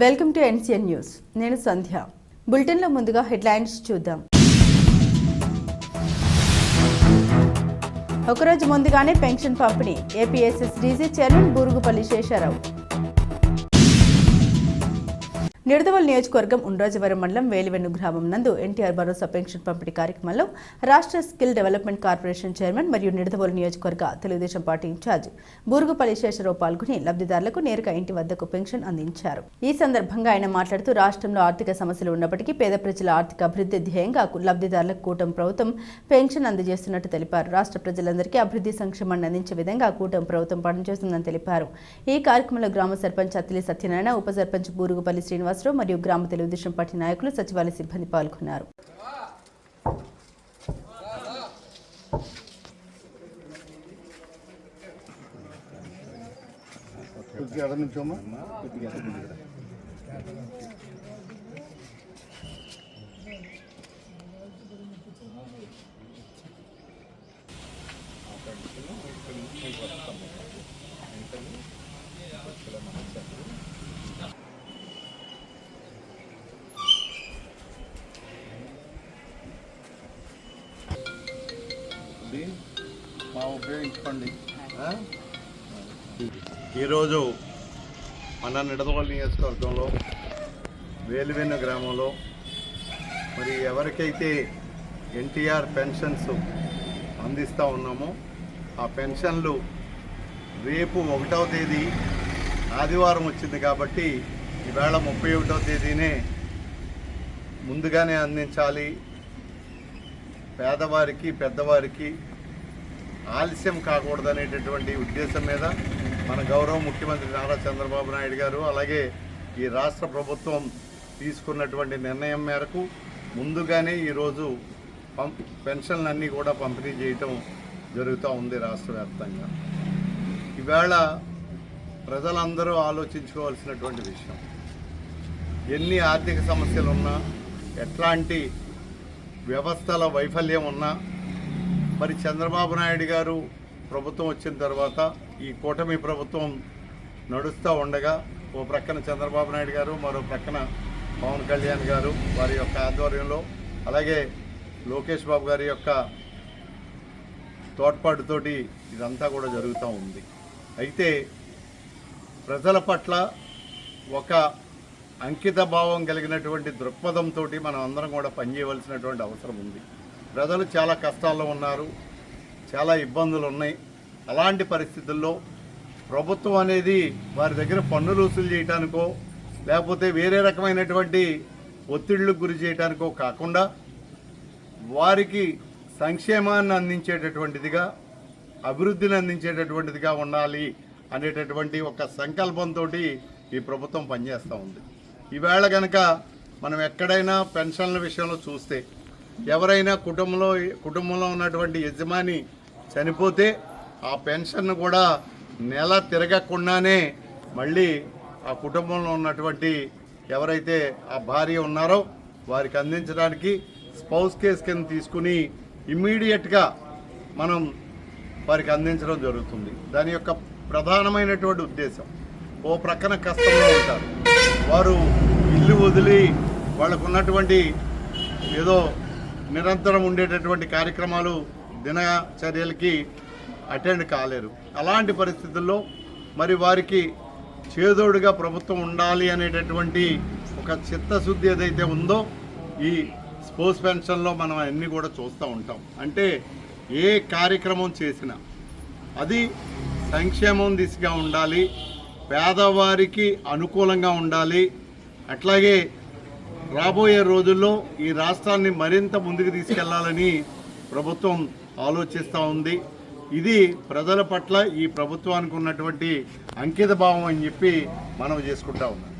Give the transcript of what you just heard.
Welcome to NCN news నేను సంధ్య. బులెటిన్లో ముందుగా హెడ్లైన్స్ చూద్దాం. ఒకరోజు ముందుగానే పెన్షన్ పంపిణీ. APSS DG chairman Burugupalli Sesharao. Nidadavolu నియోజకవర్గం ఉండ్రాజవరం మండలం వేలివెన్ను గ్రామం నందు ఎన్టీఆర్ భరోసా పెన్షన్ పంపిణీ కార్యక్రమంలో రాష్ట్ర స్కిల్ డెవలప్మెంట్ కార్పొరేషన్ చైర్మన్ మరియు నిడదవోలు నియోజకవర్గ తెలుగుదేశం పార్టీ ఇన్ఛార్జ్ బూరుగుపల్లి శేషరావు పాల్గొని లబ్ధిదారులకు నేరుగా ఇంటి వద్దకు పెన్షన్ అందించారు. ఈ సందర్భంగా ఆయన మాట్లాడుతూ రాష్ట్రంలో ఆర్థిక సమస్యలు ఉన్నప్పటికీ పేద ప్రజల ఆర్థిక అభివృద్ధి ధ్యేయంగా లబ్ధిదారులకు కూటమి ప్రభుత్వం పెన్షన్ అందజేస్తున్నట్టు తెలిపారు. రాష్ట్ర ప్రజలందరికీ అభివృద్ధి సంక్షేమాన్ని అందించే విధంగా కూటమి ప్రభుత్వం పనిచేస్తుందని తెలిపారు. ఈ కార్యక్రమంలో గ్రామ సర్పంచ్ అత్తిలి సత్యనారాయణ ఉప సర్పంచ్ బూరుగుపల్లి శ్రీనివాసరావు మరియు గ్రామ తెలుగుదేశం పార్టీ నాయకులు సచివాలయ సిబ్బంది పాల్గొన్నారు. కొద్దిగా ఎడ మా ఉపయోగించుకోండి? ఈరోజు మన నిడదవల్లి నియోజకవర్గంలో వేలువెన్న గ్రామంలో మరి ఎవరికైతే ఎన్టీఆర్ పెన్షన్స్ అందిస్తూ ఉన్నామో ఆ పెన్షన్లు రేపు ఒకటవ తేదీ ఆదివారం వచ్చింది కాబట్టి ఈవేళ ముప్పై ఒకటవ తేదీనే ముందుగానే అందించాలి. పేదవారికి పెద్దవారికి ఆలస్యం కాకూడదనేటటువంటి ఉద్దేశం మీద మన గౌరవ ముఖ్యమంత్రి నారా చంద్రబాబు నాయుడు గారు అలాగే ఈ రాష్ట్ర ప్రభుత్వం తీసుకున్నటువంటి నిర్ణయం మేరకు ముందుగానే ఈరోజు పం పెన్షన్లన్నీ కూడా పంపిణీ చేయటం జరుగుతూ ఉంది రాష్ట్ర వ్యాప్తంగా. ఈవేళ ప్రజలందరూ ఆలోచించుకోవాల్సినటువంటి విషయం ఎన్ని ఆర్థిక సమస్యలు ఉన్నా ఎట్లాంటి వ్యవస్థల వైఫల్యం ఉన్నా మరి చంద్రబాబు నాయుడు గారు ప్రభుత్వం వచ్చిన తర్వాత ఈ కూటమి ప్రభుత్వం నడుస్తూ ఉండగా ఓ ప్రక్కన చంద్రబాబు నాయుడు గారు మరో ప్రక్కన పవన్ కళ్యాణ్ గారు వారి యొక్క ఆధ్వర్యంలో అలాగే లోకేష్ బాబు గారి యొక్క తోడ్పాటుతోటి ఇదంతా కూడా జరుగుతూ ఉంది. అయితే ప్రజల పట్ల ఒక అంకిత భావం కలిగినటువంటి దృక్పథంతో మనం అందరం కూడా పనిచేయవలసినటువంటి అవసరం ఉంది. ప్రజలు చాలా కష్టాల్లో ఉన్నారు చాలా ఇబ్బందులు ఉన్నాయి అలాంటి పరిస్థితుల్లో ప్రభుత్వం అనేది వారి దగ్గర పన్నులు వసూలు చేయడానికో లేకపోతే వేరే రకమైనటువంటి ఒత్తిళ్ళకు గురి చేయడానికో కాకుండా వారికి సంక్షేమాన్ని అందించేటటువంటిదిగా అభివృద్ధిని అందించేటటువంటిదిగా ఉండాలి అనేటటువంటి ఒక సంకల్పంతో ఈ ప్రభుత్వం పనిచేస్తూ ఉంది. ఈవేళ కనుక మనం ఎక్కడైనా పెన్షన్ల విషయంలో చూస్తే ఎవరైనా కుటుంబంలో కుటుంబంలో ఉన్నటువంటి యజమాని చనిపోతే ఆ పెన్షన్ కూడా నెల తిరగకుండానే మళ్ళీ ఆ కుటుంబంలో ఉన్నటువంటి ఎవరైతే ఆ భార్య ఉన్నారో వారికి అందించడానికి స్పౌస్ కేస్ కింద తీసుకుని ఇమ్మీడియట్గా మనం వారికి అందించడం జరుగుతుంది. దాని యొక్క ప్రధానమైనటువంటి ఉద్దేశం ఓ ప్రక్కన కష్టంలో ఉంటారు. వారు ఇల్లు వదిలి వాళ్ళకు ఉన్నటువంటి ఏదో నిరంతరం ఉండేటటువంటి కార్యక్రమాలు దినచర్యలకి అటెండ్ కాలేరు. అలాంటి పరిస్థితుల్లో మరి వారికి చేదోడుగా ప్రభుత్వం ఉండాలి అనేటటువంటి ఒక చిత్తశుద్ధి ఏదైతే ఉందో ఈ స్పోర్ట్స్ పెన్షన్లో మనం అన్నీ కూడా చూస్తూ ఉంటాం. అంటే ఏ కార్యక్రమం చేసినా అది సంక్షేమం దిశగా ఉండాలి పేదవారికి అనుకూలంగా ఉండాలి అట్లాగే రాబోయే రోజుల్లో ఈ రాష్ట్రాన్ని మరింత ముందుకు తీసుకెళ్ళాలని ప్రభుత్వం ఆలోచిస్తూ ఉంది. ఇది ప్రజల పట్ల ఈ ప్రభుత్వానికి ఉన్నటువంటి అంకిత భావం అని చెప్పి మనం చేసుకుంటా ఉన్నాం.